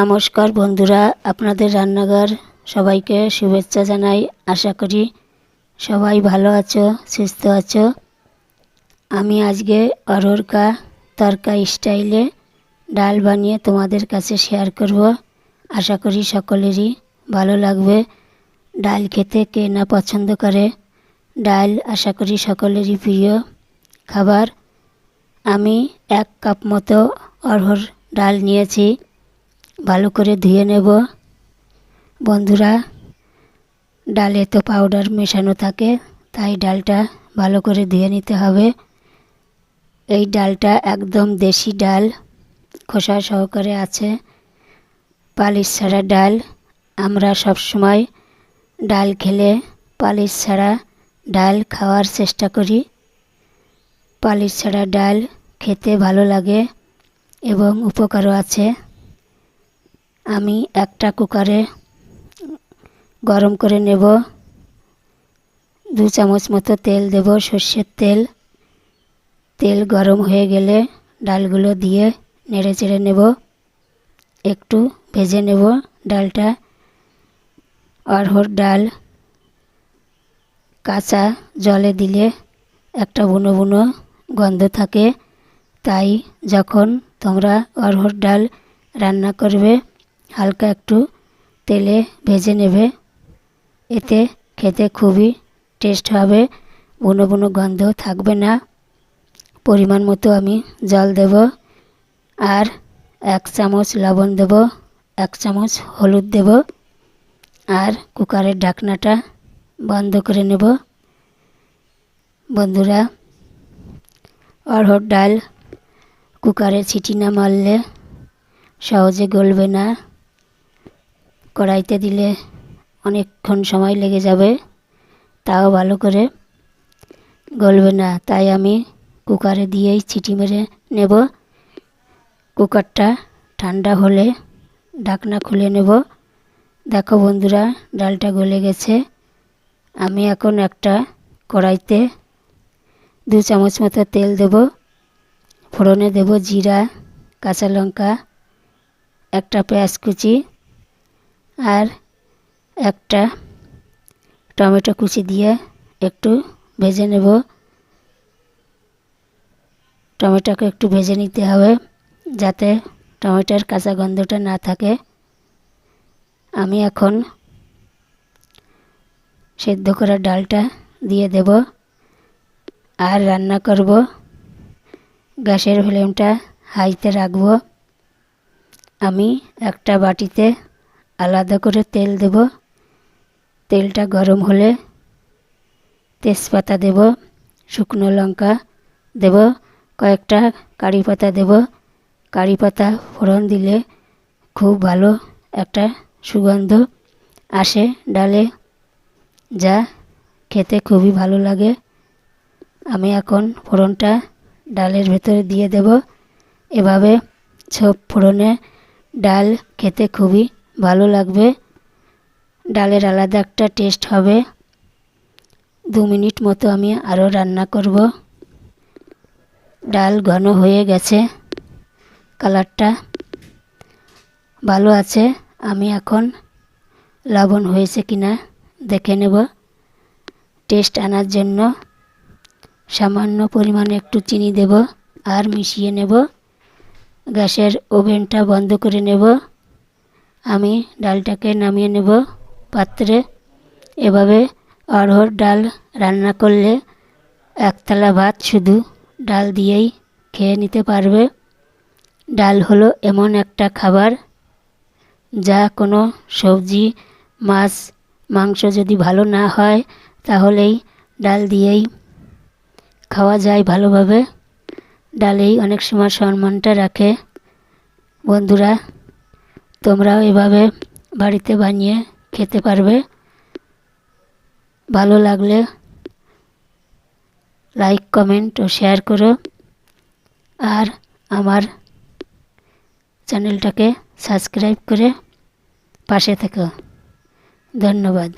নমস্কার বন্ধুরা, আপনাদের রান্নাঘর সবাইকে শুভেচ্ছা জানাই। আশা করি সবাই ভালো আছো, সুস্থ আছো। আমি আজকে অরহরকা তরকা স্টাইলে ডাল বানিয়ে তোমাদের কাছে শেয়ার করব। আশা করি সকলেরই ভালো লাগবে। ডাল খেতে কে না পছন্দ করে? ডাল আশা করি সকলেরই প্রিয় খাবার। আমি এক কাপ মতো অরহর ডাল নিয়েছি। ভালো করে ধুয়ে নেব। বন্ধুরা, ডালে তো পাউডার মেশানো থাকে, তাই ডালটা ভালো করে ধুয়ে নিতে হবে। এই ডালটা একদম দেশি ডাল, খোসা সহকারে আছে, পালিশ ছাড়া ডাল। আমরা সব সময় ডাল খেলে পালিশ ছাড়া ডাল খাওয়ার চেষ্টা করি। পালিশ ছাড়া ডাল খেতে ভালো লাগে এবং উপকারও আছে। আমি একটা কুকারে গরম করে নেব। দু চামচ মতো তেল দেব, সর্ষের তেল। তেল গরম হয়ে গেলে ডালগুলো দিয়ে নেড়ে চেড়ে নেব। একটু ভেজে নেব ডালটা। অরহর ডাল কাঁচা জলে দিলে একটা বুনো বুনো গন্ধ থাকে। তাই যখন তোমরা অরহর ডাল রান্না করবে হালকা একটু তেলে ভেজে নেবে। এতে খেতে খুবই টেস্ট হবে, বুনো বুনো গন্ধ থাকবে না। পরিমাণ মতো আমি জল দেব আর এক চামচ লবণ দেব, এক চামচ হলুদ দেব আর কুকারের ঢাকনাটা বন্ধ করে নেব। বন্ধুরা অরহর ডাল কুকারে ছিটি না মারলে সহজে গলবে না। কড়াইতে দিলে অনেকক্ষণ সময় লেগে যাবে, তাও ভালো করে। গলবে না, তাই আমি কুকারে দিয়েই ছিটি মেরে নেব। কুকারটা ঠান্ডা হলে ঢাকনা খুলে নেব। দেখো বন্ধুরা, ডালটা গলে গেছে। আমি এখন একটা কড়াইতে দু চামচ মতো তেল দেব। ফোড়নে দেব জিরা, কাঁচা লঙ্কা, একটা পেঁয়াজ কুচি আর একটা টমেটো কুচি দিয়ে একটু ভেজে নেব। টমেটোকে একটু ভেজে নিতে হবে যাতে টমেটোর কাঁচা গন্ধটা না থাকে। আমি এখন সেদ্ধ করা ডালটা দিয়ে দেব আর রান্না করব। গ্যাসের ফ্লেমটা হাইতে রাখব। আমি একটা বাটিতে আলাদা করে তেল দেব। তেলটা গরম হলে তেজপাতা দেব, শুকনো লঙ্কা দেব, কয়েকটা কারি পাতা দেব। কারি পাতা ফোড়ন দিলে খুব ভালো একটা সুগন্ধ আসে ডালে, যা খেতে খুবই ভালো লাগে। আমি এখন ফোড়নটা ডালের ভেতরে দিয়ে দেব। এভাবে ছোপ ফোড়নে ডাল খেতে খুবই ভালো লাগবে। ডালের আলাদা একটা টেস্ট হবে। দু মিনিট মতো আমি আরও রান্না করব। ডাল ঘন হয়ে গেছে। কালারটা ভালো আছে। আমি এখন লবণ হয়েছে কিনা দেখে নেব। টেস্ট আনার জন্য সামান্য পরিমাণে একটু চিনি দেব আর মিশিয়ে নেব। গ্যাসের ওভেনটা বন্ধ করে নেব। আমি ডালটাকে নামিয়ে নেব পাত্রে। এভাবে অড়হর ডাল রান্না করলে একতলা ভাত শুধু ডাল দিয়েই খেয়ে নিতে পারবে। ডাল হলো এমন একটা খাবার যা কোনো সবজি, মাছ, মাংস যদি ভালো না হয় তাহলেই ডাল দিয়েই খাওয়া যায় ভালোভাবে। ডালেই অনেক সময় সম্মানটা রাখে। বন্ধুরা তোমরাও এভাবে বাড়িতে বানিয়ে খেতে পারবে। ভালো লাগলে লাইক কমেন্ট ও শেয়ার করো। আর আমার চ্যানেলটাকে সাবস্ক্রাইব করে পাশে থেকো। ধন্যবাদ।